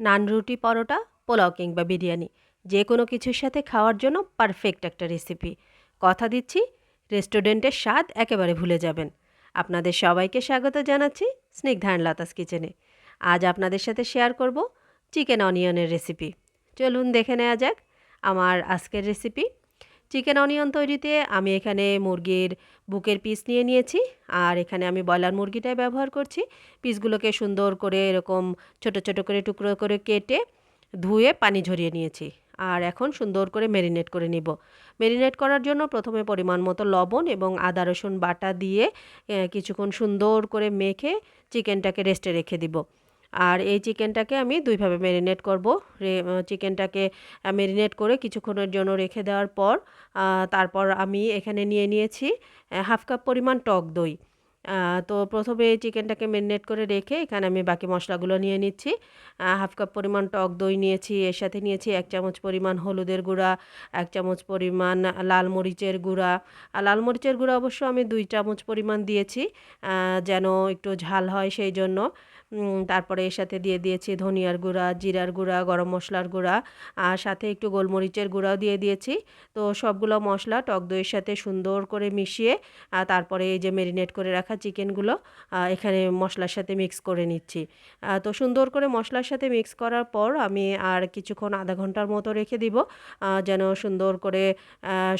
নান রুটি, পরোটা, পোলাও কিংবা বিরিয়ানি। যে কোনো কিছুর সাথে খাওয়ার জন্য পারফেক্ট একটা রেসিপি কথা দিচ্ছি রেস্টুরেন্টের স্বাদ একেবারে ভুলে যাবেন। আপনাদের সবাইকে স্বাগত জানাচ্ছি স্নিগ্ধান লতাস কিচেনে। আজ আপনাদের সাথে শেয়ার করব চিকেন অনিয়নের রেসিপি চলুন দেখে নেওয়া যাক আমার আজকের রেসিপি চিকেন অনিয়ন তৈরিতে আমি এখানে মুরগির বুকের পিস নিয়ে নিয়েছি। আর এখানে আমি ব্রয়লার মুরগিটাই ব্যবহার করছি। পিসগুলোকে সুন্দর করে এরকম ছোট ছোট করে টুকরো করে কেটে ধুয়ে পানি ঝরিয়ে নিয়েছি। আর এখন সুন্দর করে ম্যারিনেট করে নিব। ম্যারিনেট করার জন্য প্রথমে পরিমাণ মতো লবণ এবং আদা, রসুন বাটা দিয়ে কিছুক্ষণ সুন্দর করে মেখে চিকেনটাকে রেস্টে রেখে দিব। আর এই চিকেনটাকে আমি দুইভাবে ম্যারিনেট করব। চিকেনটাকে ম্যারিনেট করে কিছুক্ষণের জন্য রেখে দেওয়ার পর তারপর আমি এখানে নিয়ে নিয়েছি হাফ কাপ পরিমাণ টক দই। তো প্রথমে চিকেনটাকে ম্যারিনেট করে রেখে এখানে আমি বাকি মশলাগুলো নিয়ে নিচ্ছি। হাফ কাপ পরিমাণ টক দই নিয়েছি, এর সাথে নিয়েছি এক চামচ পরিমাণ হলুদের গুঁড়া, এক চামচ পরিমাণ লাল মরিচের গুঁড়া। লাল মরিচের গুঁড়া অবশ্য আমি দুই চামচ পরিমাণ দিয়েছি যেন একটু ঝাল হয় সেই জন্য। তারপরে এর সাথে দিয়ে দিয়েছি ধনিয়ার গুঁড়া, জিরার গুঁড়া, গরম মশলার গুঁড়া, আর সাথে একটু গোলমরিচের গুঁড়াও দিয়ে দিয়েছি। তো সবগুলো মশলা টক দইয়ের সাথে সুন্দর করে মিশিয়ে তারপরে এই যে ম্যারিনেট করে রাখা চিকেনগুলো এখানে মশলার সাথে মিক্স করে নিচ্ছি। তো সুন্দর করে মশলার সাথে মিক্স করার পর আমি আর কিছুক্ষণ আধা ঘণ্টার মতো রেখে দিব যেন সুন্দর করে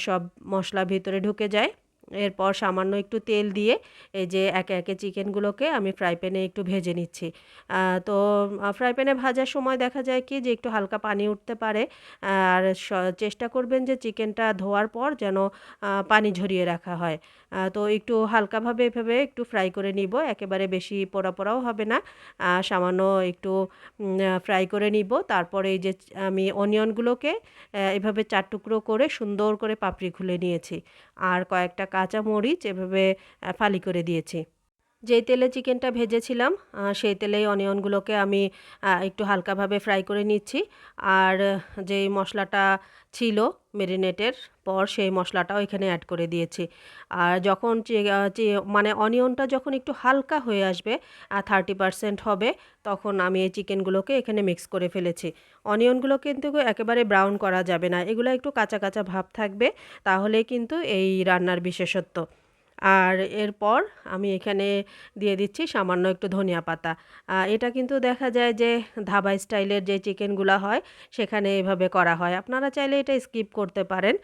সব মশলা ভিতরে ঢুকে যায়। এরপর সামান্য একটু তেল দিয়ে এই যে একে একে চিকেনগুলোকে আমি ফ্রাই প্যানে একটু ভেজে নিচ্ছি। তো ফ্রাই প্যানে ভাজার সময় দেখা যায় কি যে একটু হালকা পানি উঠতে পারে। আর চেষ্টা করবেন যে চিকেনটা ধোয়ার পর যেন পানি ঝরিয়ে রাখা হয়। তো একটু হালকাভাবে এভাবে একটু ফ্রাই করে নিব, একেবারে বেশি পোড়া পোড়াও হবে না। সামান্য একটু ফ্রাই করে নিব। তারপরে এই যে আমি অনিয়নগুলোকে এভাবে চার টুকরো করে সুন্দর করে পাপড়ি খুলে নিয়েছি। আর কয়েকটা কাঁচা মরিচ এভাবে ফালি করে দিয়েছি। যেই তেলে চিকেনটা ভেজেছিলাম সেই তেলেই অনিয়নগুলোকে আমি একটু হালকাভাবে ফ্রাই করে নিচ্ছি। আর, যেই মশলাটা ছিল মেরিনেটের পর সেই মশলাটাও এখানে অ্যাড করে দিয়েছি। আর যখন মানে অনিয়নটা যখন একটু হালকা হয়ে আসবে থার্টি পারসেন্ট হবে, তখন আমি এই চিকেনগুলোকে এখানে মিক্স করে ফেলেছি। অনিয়নগুলো কিন্তু একেবারে ব্রাউন করা যাবে না, এগুলো একটু কাঁচা কাঁচা ভাব থাকবে তাহলে কিন্তু এই রান্নার বিশেষত্ব। আর এরপর আমি এখানে দিয়ে দিচ্ছি সামান্য একটু ধনিয়া পাতা। এটা কিন্তু দেখা যায় যে ধাবা স্টাইলের যে চিকেনগুলো হয়, সেখানে এভাবে করা হয়। আপনারা চাইলে এটা স্কিপ করতে পারেন।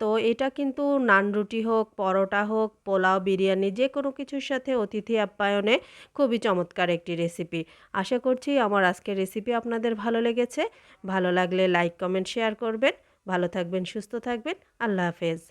তো এটা কিন্তু নান রুটি হোক, পরোটা হোক, পোলাও, বিরিয়ানি, যে কোনো কিছুর সাথে অতিথি আপ্যায়নে খুবই চমৎকার একটি রেসিপি। আশা করছি আমার আজকের রেসিপি আপনাদের ভালো লেগেছে। ভালো লাগলে লাইক, কমেন্ট, শেয়ার করবেন। ভালো থাকবেন, সুস্থ থাকবেন। আল্লাহ হাফেজ।